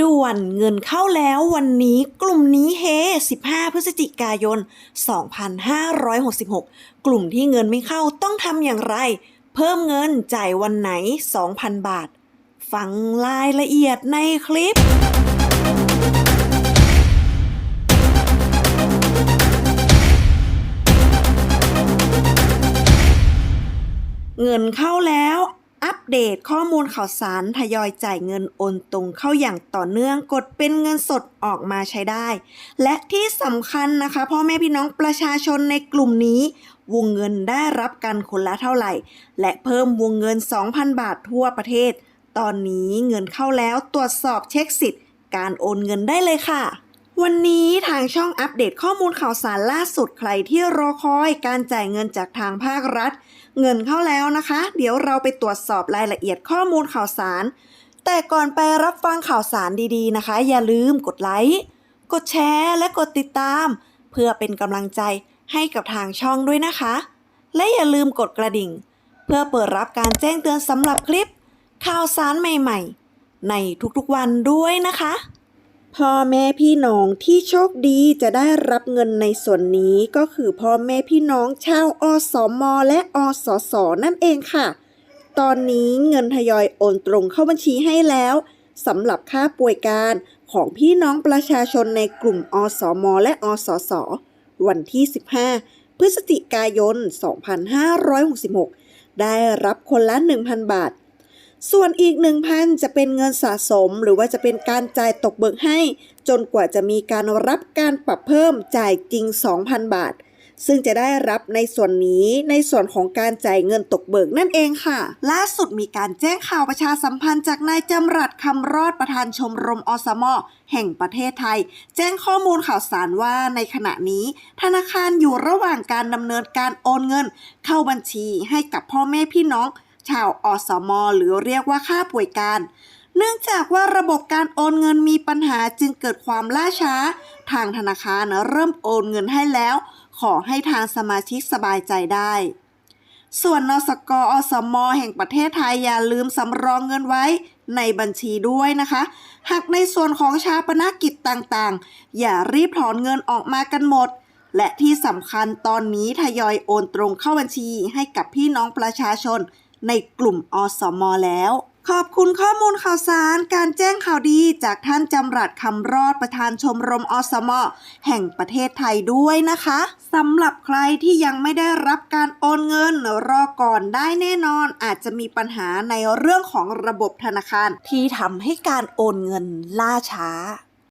ด่วนเงินเข้าแล้ววันนี้กลุ่มนี้เฮ 15 พฤศจิกายน 2566 กลุ่มที่เงินไม่เข้าต้องทำอย่างไร เพิ่มเงินจ่ายวันไหน 2,000 บาท ฟังรายละเอียดในคลิปเงินเข้าแล้ว อัปเดตข้อมูลข่าวสารทยอยจ่ายเงินโอนตรงเข้าอย่างต่อเนื่องกดเป็นเงินสดออกมาใช้ได้ และที่สำคัญนะคะ พ่อแม่พี่น้องประชาชนในกลุ่มนี้ วงเงินได้รับกันคนละเท่าไหร่ และเพิ่มวงเงิน 2,000 บาททั่วประเทศ ตอนนี้เงินเข้าแล้วตรวจสอบเช็คสิทธิ์ การโอนเงินได้เลยค่ะ วันนี้ทางช่องอัปเดตข้อมูลข่าวสารล่าสุดใครที่รอคอยการจ่ายเงินจากทางภาครัฐ เงินเข้าแล้วนะคะ เดี๋ยวเราไปตรวจสอบรายละเอียดข้อมูลข่าวสาร แต่ก่อนไปรับฟังข่าวสารดีๆนะคะ อย่าลืมกดไลค์กดแชร์และกดติดตาม เพื่อเป็นกำลังใจให้กับทางช่องด้วยนะคะ และอย่าลืมกดกระดิ่ง เพื่อเปิดรับการแจ้งเตือนสำหรับคลิป ข่าวสารใหม่ ๆ ในทุกๆวันด้วยนะคะ พ่อแม่พี่น้องที่โชคดีจะได้รับเงินในส่วนนี้ก็คือพ่อแม่พี่น้องชาวอสมอและอสสนั่นเองค่ะ ตอนนี้เงินทยอยโอนตรงเข้าบัญชีให้แล้วสำหรับค่าป่วยการของพี่น้องประชาชนในกลุ่มอสมอและอสส วันที่ 15 พฤศจิกายน 2566 ได้รับคนละ 1,000 บาท ส่วนอีก 1,000 จะเป็นเงินสะสม หรือว่าจะเป็นการจ่ายตกเบิกให้ จนกว่าจะมีการรับการปรับเพิ่มจ่ายจริง 2,000 บาท ซึ่งจะได้รับในส่วนนี้ในส่วนของการจ่ายเงินตกเบิกนั่นเองค่ะ ล่าสุดมีการแจ้งข่าวประชาสัมพันธ์จากนายจำรัดคำรอดประธานชมรมอสมแห่งประเทศไทย แจ้งข้อมูลข่าวสารว่าในขณะนี้ ธนาคารอยู่ระหว่างการดำเนินการโอนเงิน เข้าบัญชีให้กับพ่อแม่พี่น้อง ชาวอสมหรือเรียกว่าค่าป่วยการ เนื่องจากว่าระบบการโอนเงินมีปัญหาจึงเกิดความล่าช้า ทางธนาคารเริ่มโอนเงินให้แล้ว ขอให้ทางสมาชิกสบายใจได้ ส่วนนสกอสมแห่งประเทศไทยอย่าลืมสำรองเงินไว้ในบัญชีด้วยนะคะ หากในส่วนของชาปนกิจต่างๆ อย่ารีบถอนเงินออกมากันหมด และที่สำคัญตอนนี้ทยอยโอนตรงเข้าบัญชีให้กับพี่น้องประชาชน ในกลุ่มอสมแล้ว ขอบคุณข้อมูลข่าวสารการแจ้งข่าวดีจากท่านจำรัดคำรอดประธานชมรมอสมแห่งประเทศไทยด้วยนะคะสำหรับใครที่ยังไม่ได้รับการโอนเงินรอก่อนได้แน่นอน อาจจะมีปัญหาในเรื่องของระบบธนาคาร ที่ทำให้การโอนเงินล่าช้า